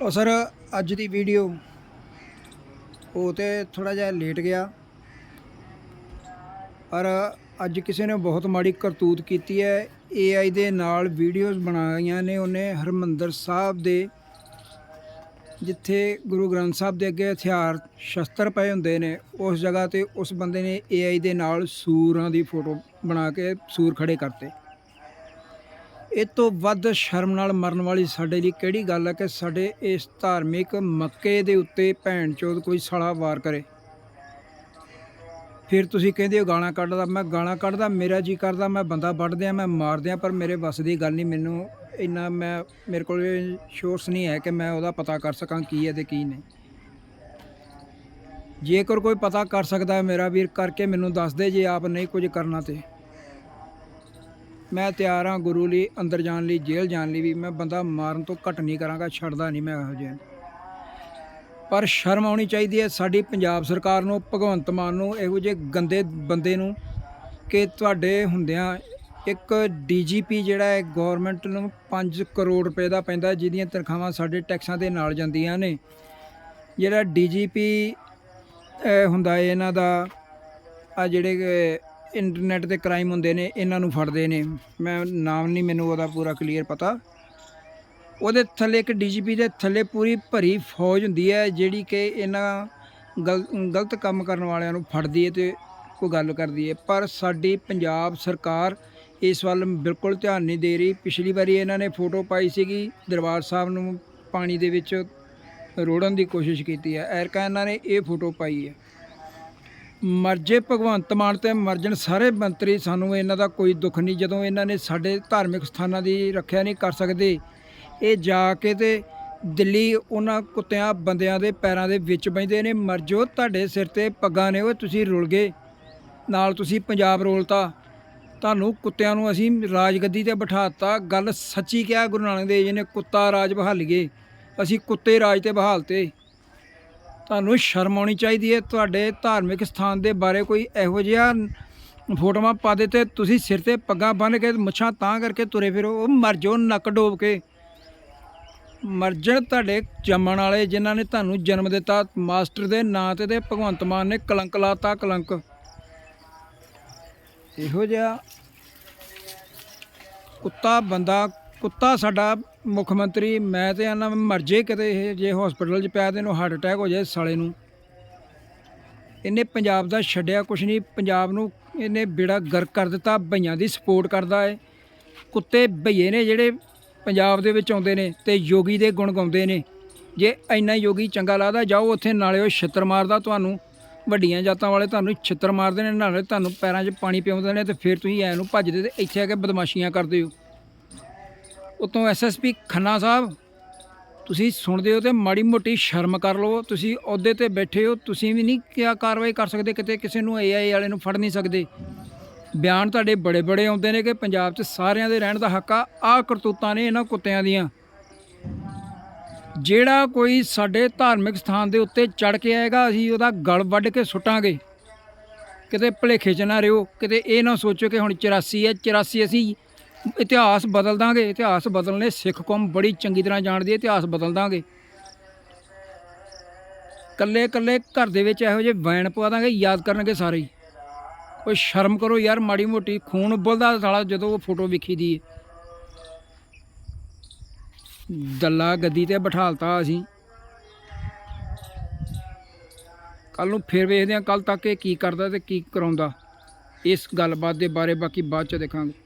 ਲੋ sir, ਅੱਜ ਦੀ video ਉਹ ਤੇ ਥੋੜਾ ਜਿਹਾ ਲੇਟ ਗਿਆ। ਪਰ ਅੱਜ ਕਿਸੇ ਨੇ ਬਹੁਤ ਮਾੜੀ ਕਰਤੂਤ ਕੀਤੀ ਹੈ। AI ਦੇ ਨਾਲ ਵੀਡੀਓਜ਼ ਬਣਾਈਆਂ ਨੇ ਉਹਨੇ ਹਰਮੰਦਰ ਸਾਹਿਬ ਦੇ, ਜਿੱਥੇ ਗੁਰੂ ਗ੍ਰੰਥ ਸਾਹਿਬ ਦੇ ਅੱਗੇ ਹਥਿਆਰ, ਸ਼ਸਤਰ ਪਏ ਹੁੰਦੇ ਨੇ। ਉਸ ਜਗ੍ਹਾ ਤੇ ਉਸ ਬੰਦੇ ਨੇ AI ਦੇ ਨਾਲ ਸੂਰਾਂ ਦੀ ਫੋਟੋ ਬਣਾ ਕੇ ਸੂਰ ਖੜੇ ਕਰਤੇ। ਇਹ ਤੋਂ ਵੱਧ ਸ਼ਰਮ ਨਾਲ ਮਰਨ ਵਾਲੀ ਸਾਡੇ ਲਈ ਕਿਹੜੀ ਗੱਲ ਹੈ ਕਿ ਸਾਡੇ ਇਸ ਧਾਰਮਿਕ ਮੱਕੇ ਦੇ ਉੱਤੇ ਭੈਣ ਚੋਦ ਕੋਈ ਸਲਾ ਵਾਰ ਕਰੇ? ਫਿਰ ਤੁਸੀਂ ਕਹਿੰਦੇ ਹੋ ਗਾਲਾਂ ਕੱਢਦਾ, ਮੈਂ ਗਾਲਾਂ ਕੱਢਦਾ, ਮੇਰਾ ਜੀ ਕਰਦਾ, ਮੈਂ ਬੰਦਾ ਵੱਢਦਿਆਂ, ਮੈਂ ਮਾਰਦਿਆਂ, ਪਰ ਮੇਰੇ ਵੱਸ ਦੀ ਗੱਲ ਨਹੀਂ, ਮੈਨੂੰ ਇੰਨਾ ਮੈਂ, ਮੇਰੇ ਕੋਲ ਸ਼ੋਰਸ ਨਹੀਂ ਹੈ ਕਿ ਮੈਂ ਉਹਦਾ ਪਤਾ ਕਰ ਸਕਾਂ ਕੀ ਹੈ ਤੇ ਕੀ ਨਹੀਂ। ਜੇਕਰ ਕੋਈ ਪਤਾ ਕਰ ਸਕਦਾ ਹੈ ਮੇਰਾ ਵੀਰ, ਕਰਕੇ ਮੈਨੂੰ ਦੱਸ ਦੇ ਜੇ ਆਪ ਨਹੀਂ ਕੁਝ ਕਰਨਾ ਤੇ। ਮੈਂ ਤਿਆਰ ਹਾਂ ਗੁਰੂ ਲਈ, ਅੰਦਰ ਜਾਣ ਲਈ, ਜੇਲ੍ਹ ਜਾਣ ਲਈ ਵੀ। ਮੈਂ ਬੰਦਾ ਮਾਰਨ ਤੋਂ ਘੱਟ ਨਹੀਂ ਕਰਾਂਗਾ, ਛੱਡਦਾ ਨਹੀਂ ਮੈਂ ਇਹੋ ਜਿਹਾ। ਪਰ ਸ਼ਰਮ ਆਉਣੀ ਚਾਹੀਦੀ ਹੈ ਸਾਡੀ ਪੰਜਾਬ ਸਰਕਾਰ ਨੂੰ, ਭਗਵੰਤ ਮਾਨ ਨੂੰ, ਇਹੋ ਜਿਹੇ ਗੰਦੇ ਬੰਦੇ ਨੂੰ ਕਿ ਤੁਹਾਡੇ ਹੁੰਦਿਆਂ ਇੱਕ ਡੀਜੀਪੀ ਜਿਹੜਾ ਹੈ, ਗਵਰਨਮੈਂਟ ਨੂੰ 5 ਕਰੋੜ ਰੁਪਏ ਦਾ ਪੈਂਦਾ, ਜਿਹਦੀਆਂ ਤਨਖਾਹਾਂ ਸਾਡੇ ਟੈਕਸਾਂ ਦੇ ਨਾਲ ਜਾਂਦੀਆਂ ਨੇ। ਜਿਹੜਾ ਡੀਜੀਪੀ ਹੁੰਦਾ ਹੈ, ਇਹਨਾਂ ਦਾ, ਆ ਜਿਹੜੇ ਇੰਟਰਨੈਟ ਤੇ ਕ੍ਰਾਈਮ ਹੁੰਦੇ ਨੇ, ਇਹਨਾਂ ਨੂੰ ਫੜਦੇ ਨੇ। ਮੈਂ ਨਾਮ ਨਹੀਂ ਮੈਨੂੰ ਉਹਦਾ ਪੂਰਾ ਕਲੀਅਰ ਪਤਾ। ਉਹਦੇ ਥੱਲੇ ਇੱਕ ਡੀਜੀਪੀ ਦੇ ਥੱਲੇ ਪੂਰੀ ਭਰੀ ਫੌਜ ਹੁੰਦੀ ਹੈ, ਜਿਹੜੀ ਕਿ ਇਹਨਾਂ ਗਲ- ਗਲਤ ਕੰਮ ਕਰਨ ਵਾਲਿਆਂ ਨੂੰ ਫੜਦੀ ਹੈ ਤੇ ਕੋਈ ਗੱਲ ਕਰਦੀ ਹੈ। ਪਰ ਸਾਡੀ ਪੰਜਾਬ ਸਰਕਾਰ ਇਸ ਵੱਲ ਬਿਲਕੁਲ ਧਿਆਨ ਨਹੀਂ ਦੇ ਰਹੀ। ਪਿਛਲੀ ਵਾਰੀ ਇਹਨਾਂ ਨੇ ਫੋਟੋ ਪਾਈ ਸੀਗੀ, ਦਰਬਾਰ ਸਾਹਿਬ ਨੂੰ ਪਾਣੀ ਦੇ ਵਿੱਚ ਰੋੜਨ ਦੀ ਕੋਸ਼ਿਸ਼ ਕੀਤੀ ਹੈ। ਐਰਕਾ ਇਹਨਾਂ ਨੇ ਇਹ ਫੋਟੋ ਪਾਈ ਹੈ। ਮਰਜੇ ਭਗਵੰਤ ਮਾਨ ਤੇ ਮਰਜਣ ਸਾਰੇ ਮੰਤਰੀ, ਸਾਨੂੰ ਇਹਨਾਂ ਦਾ ਕੋਈ ਦੁੱਖ ਨਹੀਂ। ਜਦੋਂ ਇਹਨਾਂ ਨੇ ਸਾਡੇ ਧਾਰਮਿਕ ਸਥਾਨਾਂ ਦੀ ਰੱਖਿਆ ਨਹੀਂ ਕਰ ਸਕਦੇ, ਇਹ ਜਾ ਕੇ ਤੇ ਦਿੱਲੀ ਉਹਨਾਂ ਕੁੱਤਿਆਂ ਬੰਦਿਆਂ ਦੇ ਪੈਰਾਂ ਦੇ ਵਿੱਚ ਬੈਂਦੇ ਨੇ। ਮਰਜੋ ਤੁਹਾਡੇ ਸਿਰ ਤੇ ਪੱਗਾਂ ਨੇ ਉਹ ਤੁਸੀਂ ਰੁਲ ਗਏ, ਨਾਲ ਤੁਸੀਂ ਪੰਜਾਬ ਰੋਲਤਾ। ਤੁਹਾਨੂੰ ਕੁੱਤਿਆਂ ਨੂੰ ਅਸੀਂ ਰਾਜਗੱਦੀ ਤੇ ਬਿਠਾਤਾ। ਗੱਲ ਸੱਚੀ ਕਿਹਾ ਗੁਰੂ ਨਾਨਕ ਦੇਵ ਜੀ ਨੇ, ਕੁੱਤਾ ਰਾਜ ਬਹਾਲੀਏ। ਅਸੀਂ ਕੁੱਤੇ ਰਾਜ ਤੇ ਬਹਾਲਤੇ। ਤੁਹਾਨੂੰ ਸ਼ਰਮ ਆਉਣੀ ਚਾਹੀਦੀ ਹੈ। ਤੁਹਾਡੇ ਧਾਰਮਿਕ ਸਥਾਨ ਦੇ ਬਾਰੇ ਕੋਈ ਇਹੋ ਜਿਹਾ ਫੋਟੋਆਂ ਪਾ ਦੇ ਤੇ ਤੁਸੀਂ ਸਿਰ ਤੇ ਪੱਗਾਂ ਬੰਨ੍ਹ ਕੇ ਮੁੱਛਾਂ ਤਾਂ ਕਰਕੇ ਤੁਰੇ ਫਿਰੋ। ਉਹ ਮਰ ਜਾਓ, ਨੱਕ ਡੋਬ ਕੇ। ਮਰਜਣ ਤੁਹਾਡੇ ਜੰਮਣ ਵਾਲੇ ਜਿਨ੍ਹਾਂ ਨੇ ਤੁਹਾਨੂੰ ਜਨਮ ਦਿੱਤਾ, ਮਾਸਟਰ ਦੇ ਨਾਂ ਤੇ ਤੇ ਭਗਵੰਤ ਮਾਨ ਨੇ ਕਲੰਕ ਲਾਤਾ ਕਲੰਕ। ਇਹੋ ਜਿਹਾ ਕੁੱਤਾ, ਬੰਦਾ ਕੁੱਤਾ ਸਾਡਾ ਮੁੱਖ ਮੰਤਰੀ, ਮੈਂ ਤੇ ਆਨਾ ਮਰ ਜੇ ਕਿਤੇ ਇਹ ਜੇ ਹਸਪੀਟਲ 'ਚ ਪਿਆ ਤੇ ਇਹਨੂੰ ਹਾਰਟ ਅਟੈਕ ਹੋ ਜਾਏ ਸਾਲੇ ਨੂੰ। ਇਹਨੇ ਪੰਜਾਬ ਦਾ ਛੱਡਿਆ ਕੁਛ ਨਹੀਂ, ਪੰਜਾਬ ਨੂੰ ਇਹਨੇ ਬੇੜਾ ਗਰਕ ਕਰ ਦਿੱਤਾ ਭਈਆਂ ਦੀ ਸਪੋਰਟ ਕਰਦਾ ਹੈ ਕੁੱਤੇ ਭਈਏ ਨੇ ਜਿਹੜੇ ਪੰਜਾਬ ਦੇ ਵਿੱਚ ਆਉਂਦੇ ਨੇ ਤੇ ਯੋਗੀ ਦੇ ਗੁਣ ਗਾਉਂਦੇ ਨੇ। ਜੇ ਇੰਨਾ ਯੋਗੀ ਚੰਗਾ ਲੱਗਦਾ, ਜਾਓ ਉੱਥੇ ਨਾਲੇ ਉਹ ਛਿੱਤਰ ਮਾਰਦਾ ਤੁਹਾਨੂੰ। ਵੱਡੀਆਂ ਜਾਤਾਂ ਵਾਲੇ ਤੁਹਾਨੂੰ ਛਿੱਤਰ ਮਾਰਦੇ ਨੇ, ਨਾਲੇ ਤੁਹਾਨੂੰ ਪੈਰਾਂ 'ਚ ਪਾਣੀ ਪਿਆਉਂਦੇ ਨੇ ਤੇ ਫਿਰ ਤੁਸੀਂ ਐ ਨੂੰ ਭੱਜਦੇ ਤੇ ਇੱਥੇ ਆ ਕੇ ਬਦਮਾਸ਼ੀਆਂ ਕਰਦੇ ਹੋ। ਉਤੋਂ ਐਸਐਸਪੀ ਖੰਨਾ ਸਾਹਿਬ, ਤੁਸੀਂ ਸੁਣਦੇ ਹੋ ਤੇ ਮਾੜੀ ਮੋਟੀ ਸ਼ਰਮ ਕਰ ਲਓ ਤੁਸੀਂ ਅਹੁਦੇ ਤੇ ਬੈਠੇ ਹੋ, ਤੁਸੀਂ ਵੀ ਨਹੀਂ ਕਿਆ ਕਾਰਵਾਈ ਕਰ ਸਕਦੇ, ਕਿਤੇ ਕਿਸੇ ਨੂੰ ਏਆਈ ਵਾਲੇ ਨੂੰ ਫੜ ਨਹੀਂ ਸਕਦੇ। ਬਿਆਨ ਤੁਹਾਡੇ ਬੜੇ ਬੜੇ ਆਉਂਦੇ ਨੇ ਕਿ ਪੰਜਾਬ 'ਚ ਸਾਰਿਆਂ ਦੇ ਰਹਿਣ ਦਾ ਹੱਕ ਆ, ਆਹ ਕਰਤੂਤਾਂ ਨੇ ਇਹਨਾਂ ਕੁੱਤਿਆਂ ਦੀਆਂ। ਜਿਹੜਾ ਕੋਈ ਸਾਡੇ ਧਾਰਮਿਕ ਸਥਾਨ ਦੇ ਉੱਤੇ ਚੜ ਕੇ ਆਏਗਾ, ਅਸੀਂ ਉਹਦਾ ਗਲ ਵੱਢ ਕੇ ਸੁੱਟਾਂਗੇ। ਕਿਤੇ ਭਲੇਖੇ 'ਚ ਨਾ ਰਿਓ ਕਿਤੇ ਇਹ ਨਾ ਸੋਚੋ ਕਿ ਹੁਣ 84 ਹੈ 84 ਅਸੀਂ ਇਤਿਹਾਸ ਬਦਲ ਦਾਂਗੇ, ਇਤਿਹਾਸ ਬਦਲਨੇ ਸਿੱਖ ਕੌਮ ਬੜੀ ਚੰਗੀ ਤਰ੍ਹਾਂ ਜਾਣਦੀ ਹੈ, ਇਤਿਹਾਸ ਬਦਲ ਦਾਂਗੇ। ਕੱਲੇ ਕੱਲੇ ਘਰ ਦੇ ਵਿੱਚ ਇਹੋ ਜਿਹੇ ਵੈਣ ਪਵਾ ਦਾਂਗੇ, ਯਾਦ ਕਰਨਗੇ ਸਾਰੇ ਹੀ। ਕੋਈ ਸ਼ਰਮ ਕਰੋ ਯਾਰ, ਮਾੜੀ ਮੋਟੀ ਖੂਨ ਉਬਲਦਾ ਸਾਲਾ ਜਦੋਂ ਉਹ ਫੋਟੋ ਵਿਖੀ ਦੀ ਹੈ ਦੱਲਾ ਗੱਦੀ ਤੇ ਬਿਠਾਲਤਾ ਅਸੀਂ। ਕੱਲ ਨੂੰ ਫੇਰ ਵੇਖਦੇ ਹਾਂ ਕੱਲ ਤੱਕ ਇਹ ਕੀ ਕਰਦਾ ਤੇ ਕੀ ਕਰਾਉਂਦਾ। ਇਸ ਗੱਲਬਾਤ ਦੇ ਬਾਰੇ ਬਾਕੀ ਬਾਅਦ ਚ ਦੇਖਾਂਗੇ।